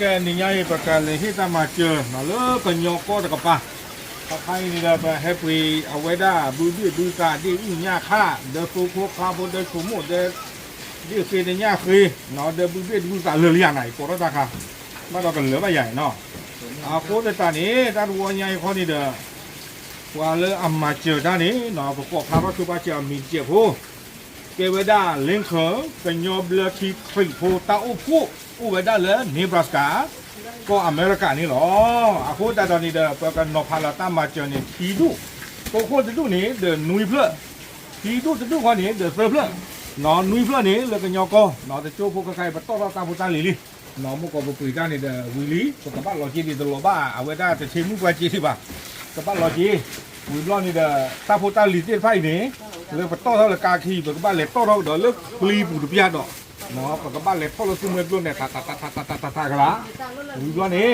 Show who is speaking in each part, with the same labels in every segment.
Speaker 1: ကနိညာရေပကလေဟိတမကျမလကညောကောတကပါပခိုင်းနေတာပဲဟက်ပီအဝေဒဘူးပြဒူကာဒီဥညာခါဒေဖိုခိုကာဘိုဒေခုမိုဒေဒီစေတညာခေနော်ဒေဘူးပြဒူကာလေလျာနိုင်ကောရတာခါမတော့ကလေမရရင်နော်အကိုတတနေတရဝညာခေါ်နေတာဝါလေအမချေတာနေနော်ကောခါဘခုပါချာမီချေဖို့ ကေဝဒလင်ခကညောဘလတိဖိဖိုတာအုပ်ဖို့ဥဝဒလနေဘရာစကာก็อเมริกานี่หรออาโคตาตอนนี้เดอปกันนอพาลาตามาเจอเนี่ยทีดูก็โคตรดูนี่เดอนุยเพลทีดูจะดูคนนี้เดอเสือเพลนอนนุยเพลนี่แล้วก็ยอก็นอนจะโจ้พวกใครไปต้อนรับตาพุตาลิลินอนมุกบุกุยกันนี่เดอวิลีสกับบ้านลอจีดีตลอบ้าเอาไว้ได้แต่เชมุกวาจีสิบ่ะกับบ้านลอจีวิลอนี่เดอตาพุตาลิเตี้ยไฟนี่ လေပတော့တော့ကာခီပကပလေတော့တော့လေပလီပူတပြတော့နော်ပကပလေပေါ်လို့သူမဲ့လို့နေတာတာတာတာတာတာတာကလားဘူးကနေ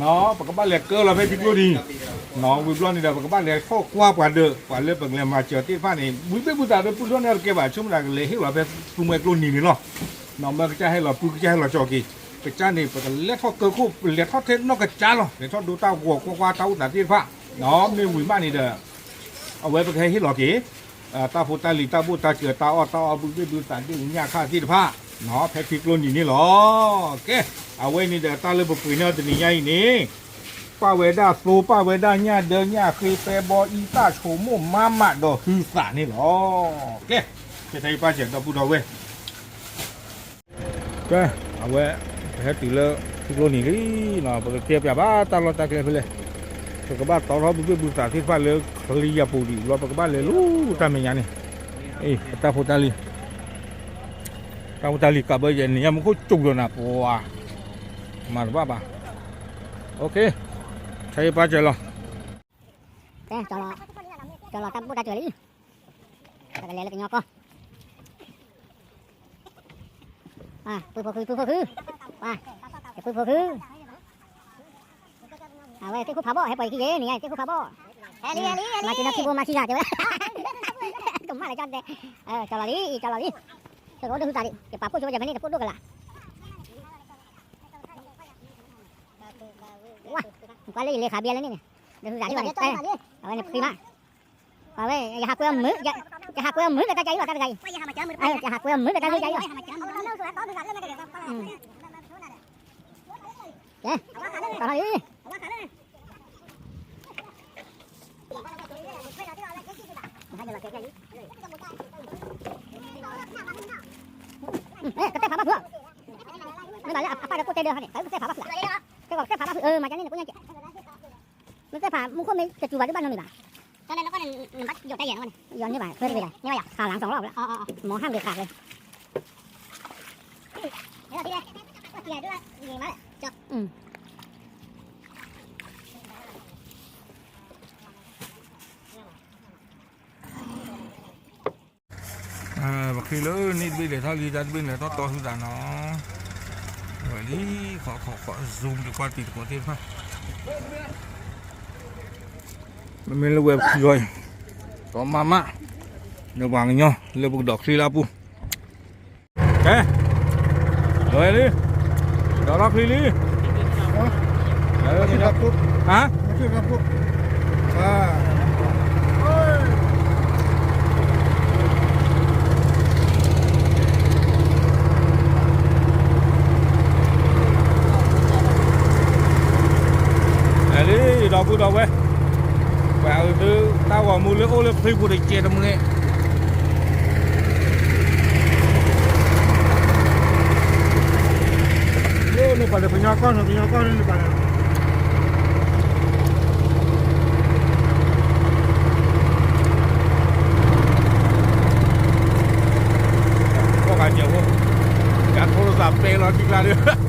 Speaker 1: နော်ပကပလေကလာပဲဒီလိုဒီနော်ဘူးကနေတာပကပလေခေါ်ကွာပါတော့ပါလေပကလေမှာချတိဖာနေဘူးပဲဘူးတာတော့ပူလို့နေရကဲပါချုံလာလေဟေ့ပါပဲသူမဲ့လို့နေနေနော်နော်မကကြဟဲ့လားပူကကြဟဲ့လားကြော်ကီပကြနေပကလေထောက်ကူလေထောက်တဲ့နောက်ကကြလားလေထောက်ဒူတာကွာကွာတောက်တာတိဖာနော်မြေဝီမနေတဲ့အဝဲပကဟဲ့လားကီ เต้าหัวกว่าเต้ตาน้อมนี่หุ่ยบ้านนี่เด้อเอาไว้ไปใครที่หลอกกี่ตาพูตาลีตาบูตาเจือตาอ้อตาอ้อบุบุดูสันที่หุญญาค่าที่ผ้าเนาะแพ็คฟิกลนอยู่นี่หรอแกเอาไว้นี่เดี๋ยวตาเลยบุกปีเนาะตัวนี้ใหญ่นี่ป้าเวด้าโซป้าเวด้าเนี่ยเดินเนี่ยคือเปบออีตาโชโมมามาดอคือสานี่หรอแกจะไทยป้าเจียงตาพูดเอาไว้แกเอาไว้แพ็คติเลยฟิกลนนี่เนาะปกเปียบ้าตาลอตาเกลือเลย สกบ้านต่อรอบบุบบุษาที่ฟ้าเลยคลียาปูดีรอปกบ้านเลยลูกทำยังไงนี่เอ้ตาพุตาลีตาพุตาลีกับเบย์เนี่ยมันก็จุกเลยนะปัามาบ้าบ้าโอเคใช้ปลาเจลอ
Speaker 2: แกจลอจ้าลอกับบุตาเจลีตะเลเล็กยอก็อะปุ้ยพอคือปุ้ยพอคืออะปุ้ยพอคือ હવે તે ખૂબ ખાબો હે પૈકી જઈએ નહીં તે ખૂબ ખાબો હેલી હેલી માચી નથી બો માચી જાતે તો મારે ચાલ દે ચલાલી ચલાલી તો રોડ હું તારી કે પાપો જો જમની તો કોડો ગલા વાહ કાલે લે ખાબી આલે ને દસ જાડી વાળી હવે ને ફ્રીમાં હવે ya hakku yang mướt ya hakku yang mướt người ta chạy vào ta gầy ya hakku yang mướt người ta đi chạy vào kìa tao đi เออกระเตะผาบ้าเพื่อไม่ได้แล้ะไปกับกูเตะเดือดเนี่ยกระเตะผาบ้าเพื่อแกบอกเตะผาบ้าเพื่อเออมาจากนี่กูยังเจ็บมันเตะผามึงก็ไม่จะจูบาที่บ้านเราหนึ่งหรอตอนนั้นเรา
Speaker 3: ก็หนึ่งมัดหยกได้อ
Speaker 2: ย่างนั้นย้อนนี่ไปเพื่อนที่ไปนี่
Speaker 3: ไปอะ
Speaker 2: ขาหลังสองรอบแล้ว
Speaker 3: อ๋
Speaker 2: หมอห้ามเด็ดขาดเลย
Speaker 1: เดี๋ยวที่แรกว่าเกียร์ด้วยยิงมาเลยจบอืม à, và khi lỡ nên bên để thao đi ra bên để thao to chúng ta nó. Bởi đi khó khó khó zoom được qua thì có thêm ha. Mình là web rồi có mama nó vàng nhau là
Speaker 4: bụng đọc xì la pu. Ok rồi đi. Đó đọc
Speaker 1: đi đi. Hả? tàu cứ đâu ấy vào từ tao vào mua lưỡi ô lưỡi phi của địch chè đồng nghệ
Speaker 4: lô nó phải được nhỏ con rồi nhỏ con nó phải được
Speaker 1: có cả nhiều không cả thô giảm tê nó chính là được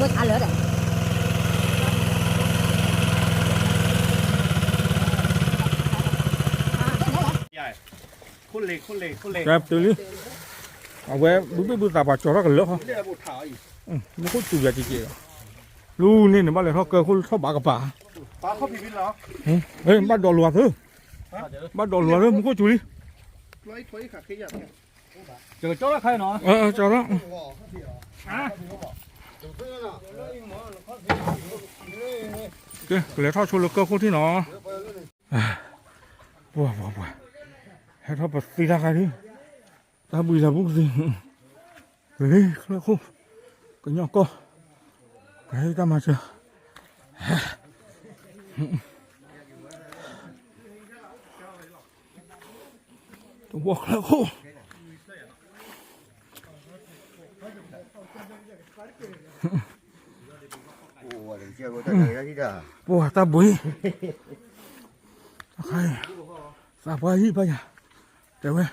Speaker 1: ก็
Speaker 2: หทาเหลือแต่คุเล็กคุเล็กคุเล็กครับตัวนี้เอาไว้บุ้บบุ้ตาบาดจอรักกันเล
Speaker 1: อะฮะอืมมั
Speaker 4: นก็จุกยาจีเกียรู้
Speaker 2: นี่เนี่ยบ้านเลยเขาเกิดคุณเขา
Speaker 4: บากับป๋า
Speaker 1: ปลาเขาผีบินเหรอเฮ้
Speaker 4: ยบ้านด
Speaker 1: อลลัวเถอะบ้านดอลลัวเถ
Speaker 4: อะมึงก็
Speaker 1: จุยเจอเจ้าใครเนาะ
Speaker 4: เออเจ้า
Speaker 1: แล้ว 그래, 그래, 차 출력 꺼, 코티 나. 아, 뭐야, 뭐야, 뭐야. 해서 봐, 쓰다 가니. 다 보이다, 보지. 그래, 그래, 코. 그냥 꺼. 그래,
Speaker 5: 다 맞아. 또 뭐, 그래, 코.
Speaker 1: Wah, ta bui. Kai. Sa ba yi ba ya. Để quên.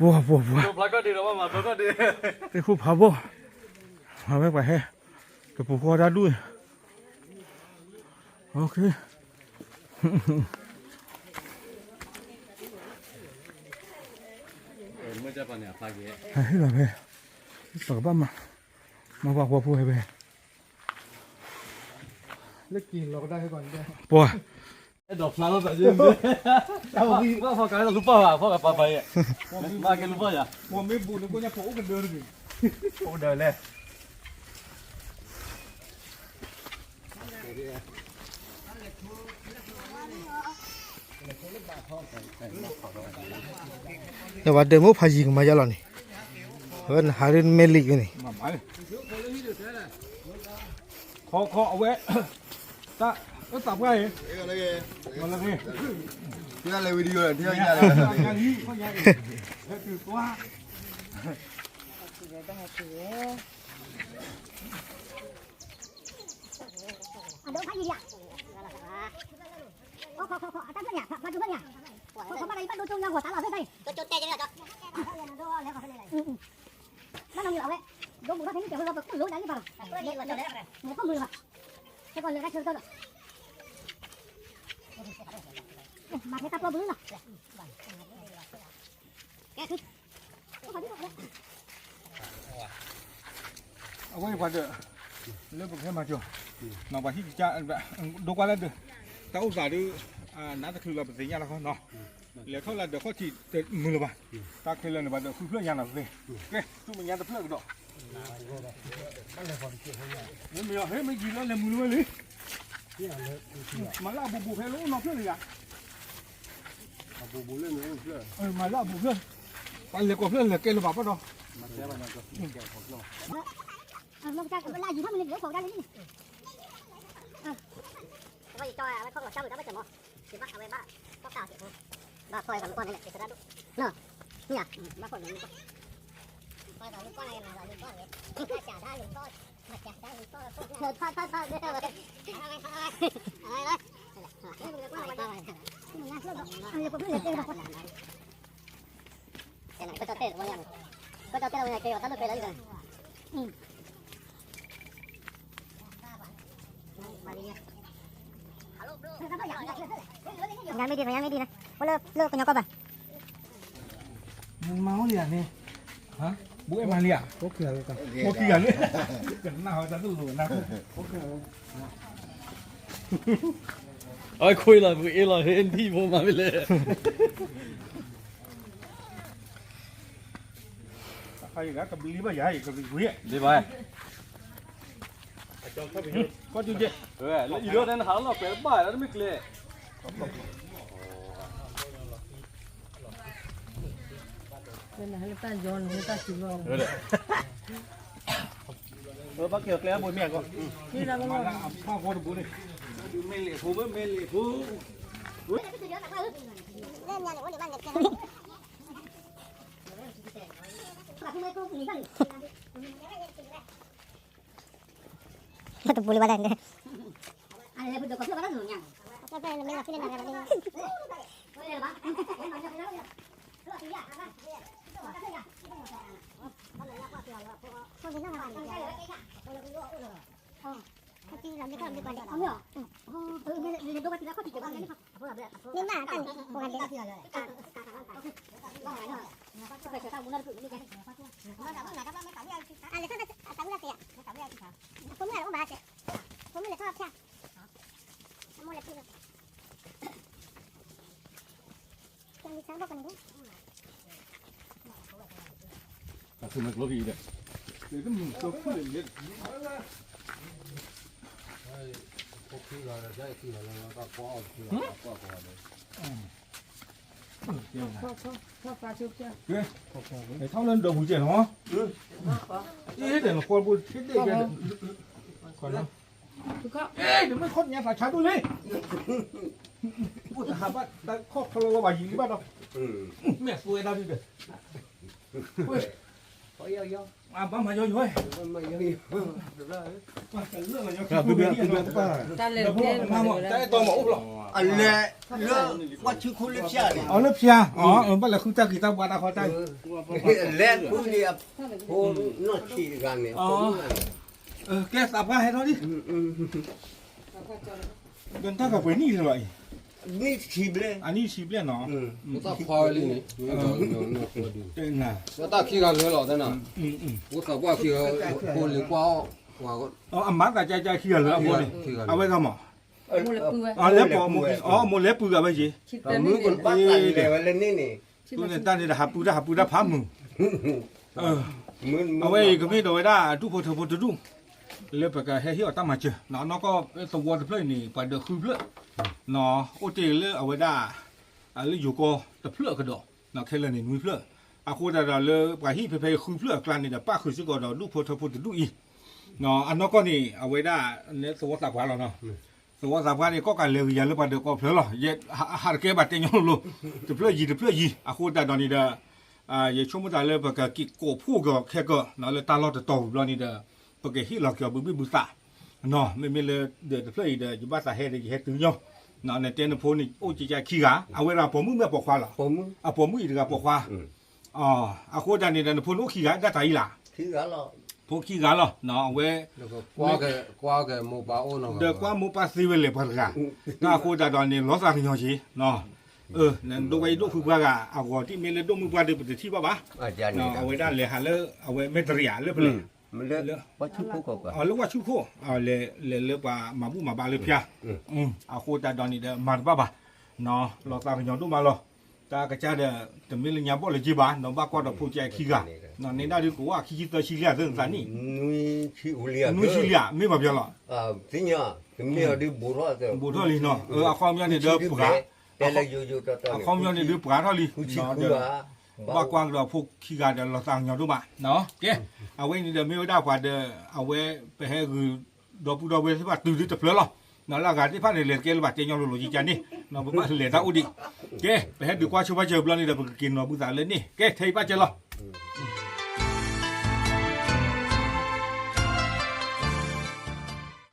Speaker 1: Wah, wah, wah.
Speaker 4: Belakang dia, mama, belakang dia.
Speaker 1: Cái khu phá vô. Mà mấy phải he. Cái phụ khoa ra đuôi. Vâng hay là về. Tớ bắt mà. Mà vào qua phù về?
Speaker 4: Lấy kìm lọc ra cái còn đây?
Speaker 1: Bùa
Speaker 6: đọc pháo vậy? Chứ tao đi. Nó phao cái là lúc à phao cái phao vậy mà cái lúc phao à
Speaker 4: mà mấy nhà phổ cần đưa được
Speaker 1: phổ đời lên.
Speaker 4: เนี่ยวัดเดโมพายิ
Speaker 1: งมาจะหรอนี่เฮ้
Speaker 5: ยฮา
Speaker 1: ริน
Speaker 5: เมลิกนี่ขอ
Speaker 1: ขอเอาไว้ตา
Speaker 2: ก็ตับไงอาเลยที่อะไรวิดีโอที่อะ
Speaker 3: ไรคือตั
Speaker 2: ว่เอาดูพายิงอะ Ồ,
Speaker 3: khó, khó, khó, tắt mất nhả, bắt chú mất bắt đấy,
Speaker 2: bắt đô chung nhau, khó tán là thế này. Đô chung tê là cho. Bắt đầu nhiều đấy. Đô bụng nó thấy kiểu hơn, cũng lối đánh vào. Nó có mười mà. Thế còn lửa cách hơn rồi. Mà thế ta có bướng rồi.
Speaker 3: Cái thứ.
Speaker 1: Không phải biết được. Lớp bụng thế mà chưa. Mà bà hít cha, đô qua lên được tao giả đi. À nãy ta คือ là gì nhà là không? Nó. Lẽ thôi là được có chỉ mưa là bà ta lên là bà được cứ nhà nào về. Ok chúng mình nhà ta phơi được nếu mình hết mấy gì nó là mưa đi mà là bù bù hay lỗ nó phơi gì à bù bù lên nữa phơi mà là bù phơi còn lẽ có phơi là cây là bảo bắt đầu?
Speaker 2: À, mo ka la gì mà mình gỡ khẩu ra lên đi.
Speaker 3: Bây giờ cho ai không có sao người ta bây giờ mà. Thì bắt về ba. Có cả thì ba thôi còn con này thì ra đúng. Nè. Nhỉ? Ba còn nữa. Coi vào con này là là con này. Ta trả ra liền con. Mà trả ra liền con là con. Thôi thôi thôi thôi. Đây rồi. Đây đây.
Speaker 2: À, le pobre le pega.
Speaker 3: Cái này có cho tên của nhà. Có cho tên của nhà kia tao được cái đấy rồi. Ừ. Mà đi
Speaker 2: Jangan medit, jangan medit. Wala, lo kanya ka ba?
Speaker 4: Nang mau lihat nih.
Speaker 1: Hả? Bố em ăn đi à?
Speaker 4: Có kìa rồi cả.
Speaker 1: Có kìa đấy. Chẳng nào ta tự lùi nào. Có kìa rồi.
Speaker 6: Ai khui là vừa yên là hên đi vô mà mới lệ. Hay gã cầm lý bà giải, cầm lý quý ạ. Đi bà. Kaç yüce? Evet, yürüyordan hala per baylar mı
Speaker 1: kle? Ben hala ben John, ne kadar kilo? Öyle. Ơ bác nhược lẽ bồi mẹ con. Đi ra con. Ba con bố này. Mẹ lệ phú với mẹ lệ phú. Hãy
Speaker 6: subscribe cho kênh Ghiền Mì Gõ Để không bỏ lỡ những video hấp dẫn
Speaker 2: satu puluh badan dia. Oh.
Speaker 1: That's in không, glove either. Dedim bunu çok kullanıyor. ไอ้เท่านั้นเดิมหูเจ๋งเหรอเอ๊ะเดี๋ยวคนบุญคิดได้ยังคนนะเอ๊ะเดี๋ยวไม่คนเนี่ยสายชาดูเลยพูดหาบ้านแต่ข้อเขาเราว่ายิงบ้านเราแม่สวยดาวดิเด้อ À bấm mà vô vô. Rồi cứ biết cứ biết tất cả. ตาเหลือเกินมาหมด Cái tôi mẫu lọ. อันแห
Speaker 5: ละเลือกว่าชื่
Speaker 1: อคุณเลือกเชื่อเนี่ย Ở lớp xe. Ờ ở bắt là không ta kỳ ta bắt ta khó tay. แหละ
Speaker 5: คุณเนี่ยโห
Speaker 1: นอดขี้กันเนี่ย Ờ cái tập ra hết thôi đi. Gần ta cả quên đi rồi. ลย
Speaker 5: นี่ချီပလဲ
Speaker 1: อันนี้ชีเปลี่ยนเนาะ
Speaker 7: 我到花里呢，那个那那活的，
Speaker 1: เจ๋งอ่ะ
Speaker 7: 我到去个热闹的呢，
Speaker 1: อืมอืม
Speaker 7: 我可不去个火里刮刮个，
Speaker 1: อ๋ออามาก็ใจใจขี้เหลือหมดเลยเอาไว้ทำหมอ
Speaker 8: mula pu eh.
Speaker 1: อ๋อแล้วปอมอ๋อหมดแล้วปูกับไปจี
Speaker 8: Kita
Speaker 5: มื
Speaker 8: ni
Speaker 5: อคนบ้านเลยวันนี้นี่
Speaker 1: ตัวเนี่ยตั้งแต่หาปูได้หาปูได้พามึงเออ
Speaker 5: มือ
Speaker 1: เอาไว้ก็ไม่โดยได้ทุกคนทุกคนทุกเลยไปก็ให้เฮียตั้งมาเจอเนาะเนาะก็ตัวเพื่อนนี่ไปเดือคือเพื่อนเนาะโอเจเลยเอาไว้ได้ อ่ะเลยอยู่ก็แต่เพื่อนก็ดอกเนาะแค่เลยนี่นุ้ยเพื่อนอาคูดาเลยไปที่เพย์คือเพื่อนกลางนี่แต่ป้าคือสิก็ดอกลูกพอทุกคนทุกอีเนาะอันนั้นก็นี่เอาไว้ได้เนี่ยสวัสดิ์ภาเราเนาะ สวัสดิ์ภานี่ก็การเลยยันเลยประเดี๋ยวก็เพลอหรอเย็ดหาเก็บบัตรเต็งยองลูจะเพลอยีจะเพลอยีอาคูดาดอนี่เด้ออ่าเยชั่วโมงตาเลยปะกะกิโกผู้ก็แค่ก็เนาะเลยตาลอดตอลอนี่เด้อ ปกติเราเกี่ยวบุบิบุษาเนาะไม่มีเลยเดือดเพลยเดือดอยู่บ้านสาเหตุเดือดเหตุตื่นยงเนาะในเต็นท์พูนี่โอ้จีใจขี้กะเอาเวลาผมมือเมื่อปกควาหรอ
Speaker 5: ผมเอา
Speaker 1: ผมมืออีกกับปกควาอ๋อเอาโคจานี่เดือดพูนโอ้ขี้กะได้ใจล่ะ
Speaker 5: ขี้กะหรอ
Speaker 1: พวกขี้กะหรอเนาะเว้
Speaker 7: กว่าแกกว่าแกโมบาโอ
Speaker 1: เนาะเดือ
Speaker 7: ก
Speaker 1: ว่าโมบาซีเวเลยพันกะน่าโคจาตอนนี้ล้อสังยองชีเนาะเออนั่นดูไปดูคือว่าเอาก่อนที่เมลดูมือว่าเดือดที่บ้าบ้า
Speaker 5: อาจารย์
Speaker 1: เอาไว้ด้านเลยฮะแล้วเอาไว้เมตริยาเลยเปล่า คูดาตอนนี้เด้อมาป่ะปะเนาะล้อสักยองดูมาล้อตากระจาเด้อแต่เมลยังบ่เลยจีบาเนาะบ้าก็ดอกผู้ใจขี้กะเนาะในด้านที่กูว่าขี้ขี้ตัวขี้เลี้ยเรื่องสันนี่
Speaker 5: นุยชิอุเลีย
Speaker 1: นุ่ยขี้เลี้ยไม่มาเพียงหรอ
Speaker 5: อ่าสิญญาถึงเนี่ยดิบุรอด
Speaker 1: บูทอลีเนาะเออเอาความยันนี่เด้อปะ
Speaker 5: แต่ละอยู่อยู่ต่อต่อ
Speaker 1: เอาความยันนี่เด้อปะเท่าลี
Speaker 5: กูชิ
Speaker 1: เนาะ
Speaker 5: คุ
Speaker 1: เด้อ
Speaker 5: ว่า
Speaker 1: ว่ากว้างเราพวกขี้กาเดี๋ยวเราสั่งยอดูมาเนาะเก๋เอาไว้นี่เดี๋ยวไม่ได้กว่าเดี๋ยวเอาไว้ไปให้คือดอกปูดอกเวสิว่าตื่นจะเพลินหรอเนาะแล้วการที่พันเรียนเกลบาเจยองโลจิจันนี่เนาะบ่มาเรียนตาอุดิเก๋ไปให้ดูกว่าชัวร์เจอบลนี่เดี๋ยวกินเนาะบุษาเลยนี่เก๋เทยป้าเจรอ